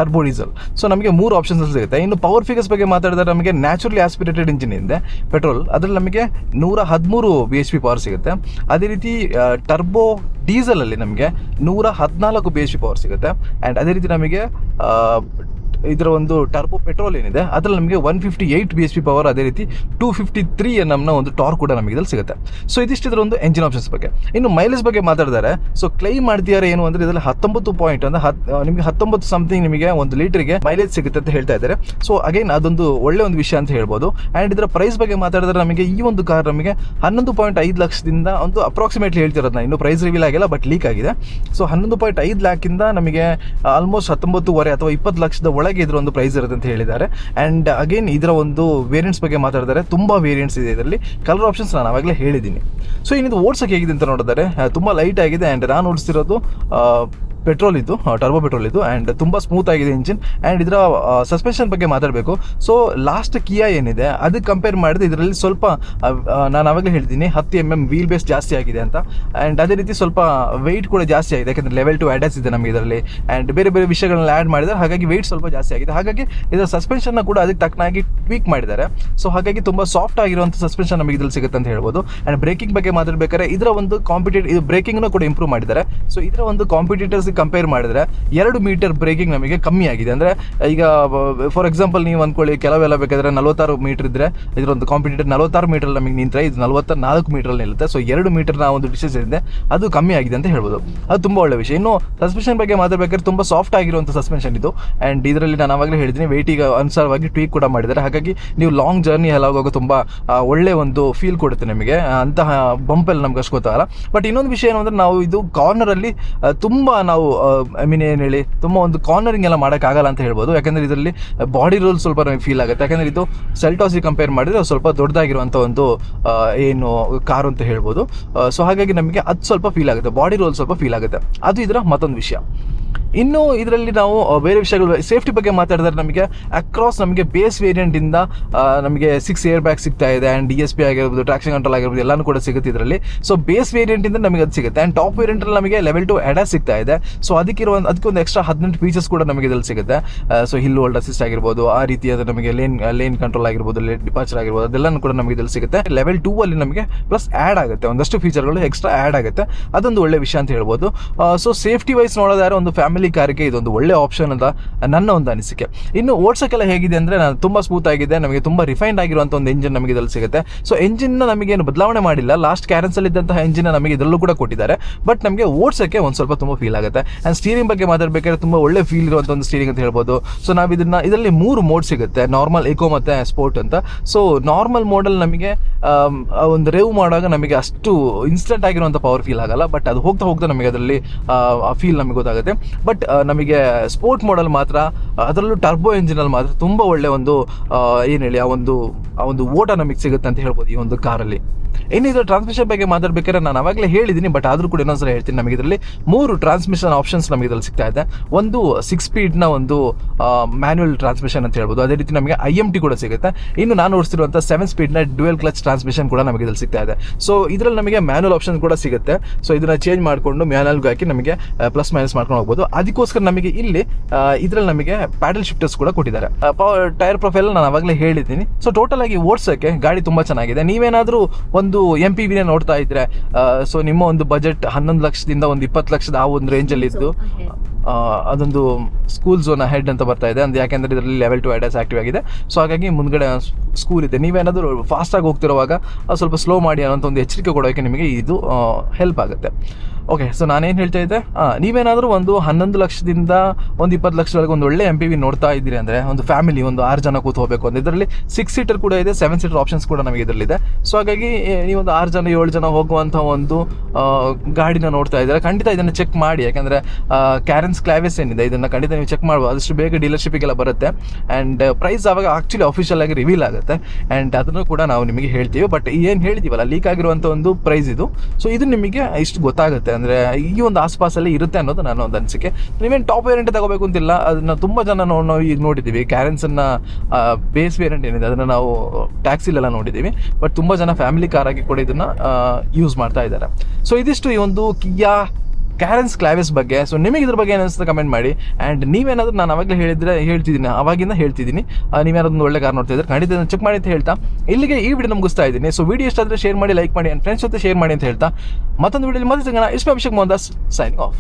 ಟರ್ಬೋ ಡೀಸೆಲ್ ಸೊ ನಮಗೆ ಮೂರು ಆಪ್ಷನ್ಸ್ ಸಿಗುತ್ತೆ. ಇನ್ನು ಪವರ್ ಫಿಗರ್ಸ್ ಬಗ್ಗೆ ಮಾತಾಡಿದ್ರೆ ನಮಗೆ ನ್ಯಾಚುರಲಿ ಆಸ್ಪಿರೇಟೆಡ್ ಇಂಜಿನ್ ಇದೆ ಪೆಟ್ರೋಲ್ ಅದರಲ್ಲಿ ನಮಗೆ ನೂರ ಹದಿಮೂರು ಬಿ ಎಚ್ ಪಿ ಪವರ್ ಸಿಗುತ್ತೆ. ಅದೇ ರೀತಿ ಟರ್ಬೋ ಡೀಸೆಲಲ್ಲಿ ನಮಗೆ ನೂರ ಹದಿನಾಲ್ಕು ಬಿ ಎಚ್ ಪಿ ಪವರ್ ಸಿಗುತ್ತೆ. ಆ್ಯಂಡ್ ಅದೇ ರೀತಿ ನಮಗೆ ಆ, ಇದರ ಒಂದು ಟರ್ಬೋ ಪೆಟ್ರೋಲ್ ಏನಿದೆ, ಅದರಲ್ಲಿ ನಮಗೆ one fifty eight B power ಅದೇ ರೀತಿ ಟೂ ಫಿಫ್ಟಿ ತ್ರೀ ಎನ್ ಒಂದು ಟಾರ್ ಕೂಡ ನಮಗೆ ಇದ್ರಲ್ಲಿ ಸಿಗುತ್ತೆ. ಸೊ ಇದಿಷ್ಟು ಇದರ ಒಂದು ಎಂಜಿನ್ ಆಪ್ಷನ್ಸ್ ಬಗ್ಗೆ. ಇನ್ನು ಮೈಲೇಜ್ ಬಗ್ಗೆ ಮಾತಾಡಿದರೆ ಸೊ ಕ್ಲೈಮ್ ಮಾಡ್ತಿದ್ದಾರೆ ಏನು ಅಂದರೆ ಇದರಲ್ಲಿ ಹತ್ತೊಂಬತ್ತು ಪಾಯಿಂಟ್ ಅಂದರೆ ಹತ್ ನಿಮಗೆ ಹತ್ತೊಂಬತ್ತು ಸಮಥಿಂಗ್ ನಿಮಗೆ ಒಂದು ಲೀಟ್ರಿಗೆ ಮೈಲೇಜ್ ಸಿಗುತ್ತೆ ಅಂತ ಹೇಳ್ತಾ ಇದ್ದಾರೆ. ಸೊ ಅಗೈನ್ ಅದೊಂದು ಒಳ್ಳೆ ಒಂದು ವಿಷಯ ಅಂತ ಹೇಳ್ಬೋದು. ಆ್ಯಂಡ್ ಇದರ ಪ್ರೈಸ್ ಬಗ್ಗೆ ಮಾತಾಡಿದ್ರೆ ನಮಗೆ ಈ ಒಂದು ಕಾರ್ ನಮಗೆ ಹನ್ನೊಂದು ಪಾಯಿಂಟ್ ಐದು ಲಕ್ಷದಿಂದ ಒಂದು ಅಪ್ರಾಕ್ಸಿಮೇಟ್ಲಿ ಹೇಳ್ತಿರೋದು ನಾನು. ಇನ್ನು ಪ್ರೈಸ್ ರಿವೀಲ್ ಆಗಿಲ್ಲ ಬಟ್ ಲೀಕ್ ಆಗಿದೆ. ಸೊ ಹನ್ನೊಂದು ಪಾಯಿಂಟ್ ಐದು ಲ್ಯಾಕಿಂದ ನಮಗೆ ಆಲ್ಮೋಸ್ಟ್ ಹತ್ತೊಂಬತ್ತುವರೆ ಅಥವಾ ಇಪ್ಪತ್ತು ಲಕ್ಷದ ಒಳಗೆ ಇದರ ಒಂದು ಪ್ರೈಸ್ ಇರುತ್ತೆ ಅಂತ ಹೇಳಿದ್ದಾರೆ. ಅಂಡ್ ಅಗೇನ್ ಇದರ ಒಂದು ವೇರಿಯಂಟ್ಸ್ ಬಗ್ಗೆ ಮಾತಾಡಿದರೆ ತುಂಬ ವೇರಿಯಂಟ್ಸ್ ಇದೆ ಇದರಲ್ಲಿ. ಕಲರ್ ಆಪ್ಷನ್ಸ್ ನಾನು ಆವಾಗಲೇ ಹೇಳಿದ್ದೀನಿ. ಸೊ ಇನ್ನಿದು ಓಡಿಸೋಕೆ ಹೇಗಿದೆ ಅಂತ ನೋಡಿದರೆ ತುಂಬ ಲೈಟ್ ಆಗಿದೆ. ಆ್ಯಂಡ್ ನಾನು ಓಡಿಸ್ತಿರೋದು ಪೆಟ್ರೋಲ್ ಇದು ಟರ್ಬೋ ಪೆಟ್ರೋಲ್ ಇದು ಆ್ಯಂಡ್ ತುಂಬ ಸ್ಮೂತ್ ಆಗಿದೆ ಇಂಜಿನ್ ಆ್ಯಂಡ್ ಇದರ ಸಸ್ಪೆನ್ಷನ್ ಬಗ್ಗೆ ಮಾತಾಡಬೇಕು. ಸೊ ಲಾಸ್ಟ್ ಕಿಯಾ ಏನಿದೆ ಅದಕ್ಕೆ ಕಂಪೇರ್ ಮಾಡಿದ್ರೆ ಇದರಲ್ಲಿ ಸ್ವಲ್ಪ ನಾನು ಆವಾಗಲೇ ಹೇಳ್ತೀನಿ ಹತ್ತು ಎಂ ಎಂ ವೀಲ್ ಬೇಸ್ ಜಾಸ್ತಿ ಆಗಿದೆ ಅಂತ. ಆ್ಯಂಡ್ ಅದೇ ರೀತಿ ಸ್ವಲ್ಪ ವೆಯ್ಟ್ ಕೂಡ ಜಾಸ್ತಿ ಆಗಿದೆ. ಯಾಕಂದರೆ ಲೆವೆಲ್ ಟು ಅಡ್ಯಾಸ್ ಇದೆ ನಮಗೆ ಇದರಲ್ಲಿ. ಆ್ಯಂಡ್ ಬೇರೆ ಬೇರೆ ವಿಷಯಗಳನ್ನ ಆ್ಯಡ್ ಮಾಡಿದರೆ ಹಾಗಾಗಿ ವೆಯ್ಟ್ ಸ್ವಲ್ಪ ಜಾಸ್ತಿ ಆಗಿದೆ. ಹಾಗಾಗಿ ಇದರ ಸಸ್ಪೆನ್ಷನ್ನ ಕೂಡ ಅದಕ್ಕೆ ತಕ್ಕನಾಗಿ ಟ್ವೀಕ್ ಮಾಡಿದ್ದಾರೆ. ಸೊ ಹಾಗಾಗಿ ತುಂಬ ಸಾಫ್ಟ್ ಆಗಿರುವಂಥ ಸಸ್ಪೆನ್ಷನ್ ನಮಗೆ ಇದರಲ್ಲಿ ಸಿಗುತ್ತೆ ಅಂತ ಹೇಳ್ಬೋದು. ಆ್ಯಂಡ್ ಬ್ರೇಕಿಂಗ್ ಬಗ್ಗೆ ಮಾತಾಡಬೇಕಾದ್ರೆ ಇದರ ಒಂದು ಕಾಂಪಿಟೇಟ್ ಇದು ಬ್ರೇಕಿಂಗ್ನ ಕೂಡ ಇಂಪ್ರೂವ್ ಮಾಡಿದ್ದಾರೆ. ಸೊ ಇದರ ಒಂದು ಕಾಂಪಿಟೇಟರ್ಸ್ ಕಂಪೇರ್ ಮಾಡಿದ್ರೆ ಎರಡು ಮೀಟರ್ ಬ್ರೇಕಿಂಗ್ ನಮಗೆ ಕಮ್ಮಿ ಆಗಿದೆ. ಅಂದರೆ ಈಗ ಫಾರ್ ಎಕ್ಸಾಂಪಲ್ ನೀವು ಅಂದ್ಕೊಳ್ಳಿ ಕೆಲವೆಲ್ಲ ಬೇಕಾದ್ರೆ ನಲವತ್ತಾರು ಮೀಟರ್ ಇದ್ರೆ ಇದರ ಒಂದು ಕಾಂಪಿಟೇಟರ್ ನಲವತ್ತಾರು ಮೀಟರ್ ನಮಗೆ ನಿಂತರೆ ಇದು ನಲವತ್ತ ನಾಲ್ಕು ಮೀಟರ್ ನಿಲ್ಲುತ್ತೆ. ಸೊ ಎರಡು ಮೀಟರ್ನ ಒಂದು ಡಿಸ್ಟೆನ್ಸ್ ಇದೆ ಅದು ಕಮ್ಮಿ ಆಗಿದೆ ಅಂತ ಹೇಳ್ಬೋದು. ಅದು ತುಂಬ ಒಳ್ಳೆ ವಿಷಯ. ಇನ್ನು ಸಸ್ಪೆನ್ಷನ್ ಬಗ್ಗೆ ಮಾತಾಡಬೇಕಾದ್ರೆ ತುಂಬ ಸಾಫ್ಟ್ ಆಗಿರುವಂಥ ಸಸ್ಪೆನ್ಷನ್ ಇದು. ಆ್ಯಂಡ್ ಇದರಲ್ಲಿ ನಾನು ಆವಾಗಲೇ ಹೇಳಿದ್ದೀನಿ ವೆಯ್ಟಿಗೆ ಅನುಸಾರವಾಗಿ ಟ್ವೀಕ್ ಕೂಡ ಮಾಡಿದ್ದಾರೆ. ಹಾಗಾಗಿ ನೀವು ಲಾಂಗ್ ಜರ್ನಿ ಎಲ್ಲ ಹೋಗುವಾಗ ತುಂಬ ಒಳ್ಳೆ ಒಂದು ಫೀಲ್ ಕೊಡುತ್ತೆ ನಿಮಗೆ. ಅಂತಹ ಬಂಪಲ್ಲಿ ನಮ್ಗೆ ಅಷ್ಟು ಗೊತ್ತಾಗಲ್ಲ. ಬಟ್ ಇನ್ನೊಂದು ವಿಷಯ ಏನು ಅಂದರೆ ನಾವು ಇದು ಕಾರ್ನರಲ್ಲಿ ತುಂಬ ನಾವು ಐ ಮೀನ್ ಏನು ಹೇಳಿ, ತುಂಬ ಒಂದು ಕಾರ್ನರಿಂಗ್ ಎಲ್ಲ ಮಾಡೋಕ್ಕಾಗಲ್ಲ ಅಂತ ಹೇಳ್ಬೋದು. ಯಾಕಂದರೆ ಇದರಲ್ಲಿ ಬಾಡಿ ರೋಲ್ ಸ್ವಲ್ಪ ನಮಗೆ ಫೀಲ್ ಆಗುತ್ತೆ. ಯಾಕಂದರೆ ಇದು ಸೆಲ್ಟಾಸಿ ಕಂಪೇರ್ ಮಾಡಿದ್ರೆ ಸ್ವಲ್ಪ ದೊಡ್ಡದಾಗಿರುವಂಥ ಒಂದು ಏನು ಕಾರು ಅಂತ ಹೇಳ್ಬೋದು. ಸೊ ಹಾಗಾಗಿ ನಮಗೆ ಅದು ಸ್ವಲ್ಪ ಫೀಲ್ ಆಗುತ್ತೆ. ಬಾಡಿ ರೋಲ್ ಸ್ವಲ್ಪ ಫೀಲ್ ಆಗುತ್ತೆ. ಅದು ಇದರ ಮತ್ತೊಂದು ವಿಷಯ. ಇನ್ನು ಇದರಲ್ಲಿ ನಾವು ಬೇರೆ ವಿಷಯಗಳು ಸೇಫ್ಟಿ ಬಗ್ಗೆ ಮಾತಾಡಿದ್ರೆ ನಮಗೆ ಅಕ್ರಾಸ್ ನಮಗೆ ಬೇಸ್ ವೇರಿಯಂಟಿಂದ ನಮಗೆ ಸಿಕ್ಸ್ ಏರ್ ಬ್ಯಾಗ್ ಸಿಗ್ತಾ ಇದೆ ಆ್ಯಂಡ್ ಡಿ ಎಸ್ ಪಿ ಆಗಿರ್ಬೋದು ಟ್ರಾಕ್ಷನ್ ಕಂಟ್ರೋಲ್ ಆಗಿರ್ಬೋದು, ಎಲ್ಲಾನು ಕೂಡ ಸಿಗುತ್ತೆ ಇದರಲ್ಲಿ. ಸೊ ಬೇಸ್ ವೇರಿಯಂಟಿಂದ ನಮಗೆ ಅದು ಸಿಗುತ್ತೆ. ಆ್ಯಂಡ್ ಟಾಪ್ ವೇರಿಯಂಟಲ್ಲಿ ನಮಗೆ ಲೆವೆಲ್ ಟು ಎಡ ಸಿಗ್ತಾ ಇದೆ. ಸೊ ಅದಕ್ಕಿರುವ ಅದಕ್ಕೆ ಒಂದು ಎಕ್ಸ್ಟ್ರಾ ಹದಿನೆಂಟು ಫೀಚರ್ಸ್ ಕೂಡ ನಮಗೆ ಇದರಲ್ಲಿ ಸಿಗುತ್ತೆ. ಸೊ ಹಿಲ್ ಹೋಲ್ಡ್ ಅಸಿಸ್ಟ್ ಆಗಿರ್ಬೋದು, ಆ ರೀತಿಯಾದ ನಮಗೆ ಲೇನ್ ಲೇನ್ ಕಂಟ್ರೋಲ್ ಆಗಿರ್ಬೋದು ಲೇಟ್ ಡಿಪಾರ್ಚರ್ ಆಗಿರ್ಬೋದು, ಅದೆಲ್ಲಾನು ಕೂಡ ನಮಗೆ ಇದರಲ್ಲಿ ಸಿಗುತ್ತೆ. ಲೆವೆಲ್ ಟೂ ಅಲ್ಲಿ ನಮಗೆ ಪ್ಲಸ್ ಆ್ಯಡ್ ಆಗುತ್ತೆ. ಒಂದಷ್ಟು ಫೀಚರ್ಗಳು ಎಕ್ಸ್ಟ್ರಾ ಆ್ಯಡ್ ಆಗುತ್ತೆ. ಅದೊಂದು ಒಳ್ಳೆ ವಿಷಯ ಅಂತ ಹೇಳ್ಬೋದು. ಸೊ ಸೇಫ್ಟಿ ವೈಸ್ ನೋಡೋದಾದ್ರೆ ಒಂದು ಫ್ಯಾಮಿಲಿ ಕಾರಿಗೆ ಇದೊಂದು ಒಳ್ಳೆ ಆಪ್ಷನ್ ಅಂತ ನನ್ನ ಒಂದು ಅನಿಸಿಕೆ. ಇನ್ನು ಓಡ್ಸೋಕ್ಕೆಲ್ಲ ಹೇಗಿದೆ ಅಂದರೆ ನಾನು ತುಂಬ ಸ್ಮೂತ್ ಆಗಿದೆ, ನಮಗೆ ತುಂಬ ರಿಫೈನ್ಡ್ ಆಗಿರುವಂಥ ಒಂದು ಇಂಜಿನ್ ನಮಗೆ ಇದರಲ್ಲಿ ಸಿಗುತ್ತೆ. ಸೊ ನಮಗೆ ಏನು ಬದಲಾವಣೆ ಮಾಡಿಲ್ಲ ಲಾಸ್ಟ್ ಕ್ಯಾರೆನ್ಸಲ್ಲಿದ್ದಂತಹ ಎಂಜಿನ್ ನಮಗೆ ಇದರಲ್ಲೂ ಕೂಡ ಕೊಟ್ಟಿದ್ದಾರೆ. ಬಟ್ ನಮಗೆ ಓಡಿಸೋಕೆ ಒಂದು ಸ್ವಲ್ಪ ತುಂಬ ಫೀಲ್ ಆಗುತ್ತೆ. ಆ್ಯಂಡ್ ಸ್ಟೀರಿಂಗ್ ಬಗ್ಗೆ ಮಾತಾಡಬೇಕಾದ್ರೆ ತುಂಬ ಒಳ್ಳೆ ಫೀಲ್ ಇರುವಂಥ ಒಂದು ಸ್ಟೀರಿಂಗ್ ಅಂತ ಹೇಳ್ಬೋದು. ಸೊ ನಾವು ಇದನ್ನ, ಇದರಲ್ಲಿ ಮೂರು ಮೋಡ್ ಸಿಗುತ್ತೆ. ನಾರ್ಮಲ್ ಎಕೋ ಮತ್ತು ಸ್ಪೋರ್ಟ್ ಅಂತ. ಸೊ ನಾರ್ಮಲ್ ಮೋಡಲ್ಲಿ ನಮಗೆ ಒಂದು ರೇವ್ ಮಾಡುವಾಗ ನಮಗೆ ಅಷ್ಟು ಇನ್ಸ್ಟೆಂಟ್ ಆಗಿರುವಂಥ ಪವರ್ ಫೀಲ್ ಆಗಲ್ಲ. ಬಟ್ ಅದು ಹೋಗ್ತಾ ಹೋಗ್ತಾ ನಮಗೆ ಅದರಲ್ಲಿ ಫೀಲ್ ನಮಗೆ ಗೊತ್ತಾಗುತ್ತೆ. ಬಟ್ ನಮಗೆ ಸ್ಪೋರ್ಟ್ ಮಾಡಲ್ ಮಾತ್ರ ಅದರಲ್ಲೂ ಟರ್ಬೋ ಇಂಜಿನಲ್ಲಿ ಮಾತ್ರ ತುಂಬ ಒಳ್ಳೆ ಒಂದು ಏನು ಹೇಳಿ, ಆ ಒಂದು ಆ ಒಂದು ಓಟ ನಮಗೆ ಸಿಗುತ್ತೆ ಅಂತ ಹೇಳ್ಬೋದು ಈ ಒಂದು ಕಾರಲ್ಲಿ. ಇನ್ನು ಇದರ ಟ್ರಾನ್ಸ್ಮಿಷನ್ ಬಗ್ಗೆ ಮಾತಾಡ್ಬೇಕಾದ್ರೆ ನಾನು ಅವಾಗಲೇ ಹೇಳಿದ್ದೀನಿ ಬಟ್ ಆದರೂ ಕೂಡ ಇನ್ನೊಂದ್ಸಲ ಹೇಳ್ತೀನಿ ನಮಗೆ ಇದರಲ್ಲಿ. ಮೂರು ಟ್ರಾನ್ಸ್ಮಿಷನ್ ಆಪ್ಷನ್ಸ್ ನಮಗೆ ಇದರಲ್ಲಿ ಸಿಗ್ತಾ ಇದೆ. ಒಂದು ಸಿಕ್ಸ್ ಸ್ಪೀಡ್ನ ಒಂದು ಮ್ಯಾನ್ಯುವಲ್ ಟ್ರಾನ್ಸ್ಮಿಷನ್ ಅಂತ ಹೇಳ್ಬೋದು. ಅದೇ ರೀತಿ ನಮಗೆ ಐ ಎಂ ಟಿ ಕೂಡ ಸಿಗುತ್ತೆ. ಇನ್ನು ನಾನು ಓಡಿಸ್ತಿರುವಂಥ ಸೆವೆನ್ ಸ್ಪೀಡ್ನ ಡ್ಯುಯಲ್ ಕ್ಲಚ್ ಟ್ರಾನ್ಸ್ಮಿಷನ್ ಕೂಡ ನಮಗೆ ಇದರಲ್ಲಿ ಸಿಗ್ತಾ ಇದೆ. ಸೊ ಇದರಲ್ಲಿ ನಮಗೆ ಮ್ಯಾನ್ಯಲ್ ಆಪ್ಷನ್ ಕೂಡ ಸಿಗುತ್ತೆ. ಸೊ ಇದನ್ನ ಚೇಂಜ್ ಮಾಡಿಕೊಂಡು ಮ್ಯಾನ್ಯಲ್ಗೆ ಹಾಕಿ ನಮಗೆ ಪ್ಲಸ್ ಮೈನಸ್ ಮಾಡ್ಕೊಂಡು ಹೋಗ್ಬೋದು. ಅದಕ್ಕೋಸ್ಕರ ನಮಗೆ ಇಲ್ಲಿ ಇದರಲ್ಲಿ ನಮಗೆ ಪ್ಯಾಡಲ್ ಶಿಫ್ಟರ್ಸ್ ಕೂಡ ಕೊಟ್ಟಿದ್ದಾರೆ. ಪವರ್ ಟೈರ್ ಪ್ರೊಫೈಲ್ ನಾನು ಅವಾಗಲೇ ಹೇಳಿದ್ದೀನಿ. ಸೊ ಟೋಟಲ್ ಆಗಿ ಓಡಿಸೋಕ್ಕೆ ಗಾಡಿ ತುಂಬ ಚೆನ್ನಾಗಿದೆ. ನೀವೇನಾದರೂ ಒಂದು ಎಂ ಪಿ ವಿನೇ ನೋಡ್ತಾ ಇದ್ರೆ ಸೊ ನಿಮ್ಮ ಒಂದು ಬಜೆಟ್ ಹನ್ನೊಂದು ಲಕ್ಷದಿಂದ ಒಂದು ಇಪ್ಪತ್ತು ಲಕ್ಷದ ಆ ಒಂದು ರೇಂಜಲ್ಲಿ ಇದ್ದು ಅದೊಂದು ಸ್ಕೂಲ್ ಝೋನ್ ಹೆಡ್ ಅಂತ ಬರ್ತಾ ಇದೆ. ಅಂದ್ರೆ ಯಾಕೆಂದ್ರೆ ಇದರಲ್ಲಿ ಲೆವೆಲ್ ಟು ಐಡಸ್ ಆಕ್ಟಿವ್ ಆಗಿದೆ. ಸೊ ಹಾಗಾಗಿ ಮುಂದ್ಗಡೆ ಸ್ಕೂಲ್ ಇದೆ. ನೀವೇನಾದರೂ ಫಾಸ್ಟಾಗಿ ಹೋಗ್ತಿರುವಾಗ ಸ್ವಲ್ಪ ಸ್ಲೋ ಮಾಡಿ ಅನ್ನೋಂಥ ಒಂದು ಎಚ್ಚರಿಕೆ ಕೊಡೋಕ್ಕೆ ನಿಮಗೆ ಇದು ಹೆಲ್ಪ್ ಆಗುತ್ತೆ. ಓಕೆ ಸೊ ನಾನೇನು ಹೇಳ್ತಾ ಇದ್ದೆ? ನೀವೇನಾದರೂ ಒಂದು ಹನ್ನೊಂದು ಲಕ್ಷದಿಂದ ಒಂದು ಇಪ್ಪತ್ತು ಲಕ್ಷದವರೆಗೆ ಒಂದು ಒಳ್ಳೆ ಎಂ ಪಿ ವಿ ನೋಡ್ತಾ ಇದ್ದೀರಿ ಅಂದರೆ, ಒಂದು ಫ್ಯಾಮಿಲಿ ಒಂದು ಆರು ಜನ ಕೂತ್ ಹೋಗಬೇಕು ಅಂದರೆ, ಇದರಲ್ಲಿ ಸಿಕ್ಸ್ ಸೀಟರ್ ಕೂಡ ಇದೆ ಸೆವೆನ್ ಸೀಟರ್ ಆಪ್ಷನ್ಸ್ ಕೂಡ ನಮಗೆ ಇದರಲ್ಲಿದೆ. ಸೊ ಹಾಗಾಗಿ ನೀವೊಂದು ಆರು ಜನ, ಏಳು ಜನ ಹೋಗುವಂಥ ಒಂದು ಗಾಡಿನ ನೋಡ್ತಾ ಇದ್ದಾರೆ? ಖಂಡಿತ ಇದನ್ನು ಚೆಕ್ ಮಾಡಿ. ಯಾಕೆಂದರೆ ಕ್ಯಾರೆನ್ಸ್ ಕ್ಲಾವೆಸ್ ಏನಿದೆ, ಇದನ್ನು ಖಂಡಿತ ನೀವು ಚೆಕ್ ಮಾಡ್ಬೋದು. ಅದಷ್ಟು ಬೇಗ ಡೀಲರ್ಶಿಪ್ಗೆಲ್ಲ ಬರುತ್ತೆ. ಆ್ಯಂಡ್ ಪ್ರೈಸ್ ಆವಾಗ ಆ್ಯಕ್ಚುಲಿ ಅಫಿಷಿಯಲ್ ಆಗಿ ರಿವೀಲ್ ಆಗುತ್ತೆ. ಆ್ಯಂಡ್ ಅದನ್ನು ಕೂಡ ನಾವು ನಿಮಗೆ ಹೇಳ್ತೀವಿ. ಬಟ್ ಏನು ಹೇಳ್ತೀವಲ್ಲ ಲೀಕ್ ಆಗಿರುವಂಥ ಒಂದು ಪ್ರೈಸ್ ಇದು. ಸೊ ಇದು ನಿಮಗೆ ಇಷ್ಟು ಗೊತ್ತಾಗುತ್ತೆ. ಇರುತ್ತೆ ಅಂದರೆ ಈ ಒಂದು ಆಸ್ಪಾಸಲ್ಲಿ ಇರುತ್ತೆ ಅನ್ನೋದು ನಾನು ಒಂದು ಅನಿಸಿಕೆ. ನೀವೇನು ಟಾಪ್ ವೇರಿಯಂಟ್ ತಗೋಬೇಕು ಅಂತಿಲ್ಲ, ಅದನ್ನ ತುಂಬ ಜನ ನಾವು ನಾವು ಈಗ ನೋಡಿದ್ದೀವಿ. ಕ್ಯಾರೆನ್ಸನ್ನು ಬೇಸ್ ವೇರಿಯಂಟ್ ಏನಿದೆ, ಅದನ್ನು ನಾವು ಟ್ಯಾಕ್ಸಿಲೆಲ್ಲ ನೋಡಿದ್ದೀವಿ. ಬಟ್ ತುಂಬ ಜನ ಫ್ಯಾಮಿಲಿ ಕಾರ್ ಆಗಿ ಕೂಡ ಇದನ್ನು ಯೂಸ್ ಮಾಡ್ತಾ ಇದ್ದಾರೆ. ಸೊ ಇದಿಷ್ಟು ಈ ಒಂದು ಕಿಯಾ ಕ್ಯಾರೆನ್ಸ್ ಕ್ಲಾವಿಸ್ ಬಗ್ಗೆ ಸೊ ನಿಮಗೆ ಇದ್ರ ಬಗ್ಗೆ ಏನಿಸುತ್ತೆ ಕಮೆಂಟ್ ಮಾಡಿ. ಆ್ಯಂಡ್ ನೀವೇನಾದರೂ ನಾನು ಅವಾಗಲೇ ಹೇಳಿದ್ರೆ, ಹೇಳ್ತಿದ್ದೀನಿ. ಅವಾಗಿಂದ ಹೇಳ್ತಿದ್ದೀನಿ. ನೀವೇನಾದ್ರು ಒಂದು ಒಳ್ಳೆ ಕಾರ್ ನೋಡ್ತಾ ಇದ್ರೆ ಖಂಡಿತ ಚೆಕ್ ಮಾಡಿ ಅಂತ ಹೇಳ್ತಾ. ಇಲ್ಲಿಗೆ ಈ ವಿಡಿಯೋ ಮುಗಿಸ್ತಾ ಇದ್ದೀನಿ. ಸೊ ವಿಡಿಯೋ ಇಷ್ಟಾದರೆ ಶೇರ್ ಮಾಡಿ ಲೈಕ್ ಮಾಡಿ ಆ್ಯಂಡ್ ಫ್ರೆಂಡ್ಸ್ ಜೊತೆ ಶೇರ್ ಮಾಡಿ ಅಂತ ಹೇಳ್ತಾ. ಮತ್ತೊಂದು ವಿಡಿಯೋಲಿ ಮತ್ತೆ ಸಿಗೋಣ. ಇಷ್ಟು ಅಭಿಷೇಕ್ ಮೋಹನ್ ದಾಸ್ ಸೈನಿಂಗ್ ಆಫ್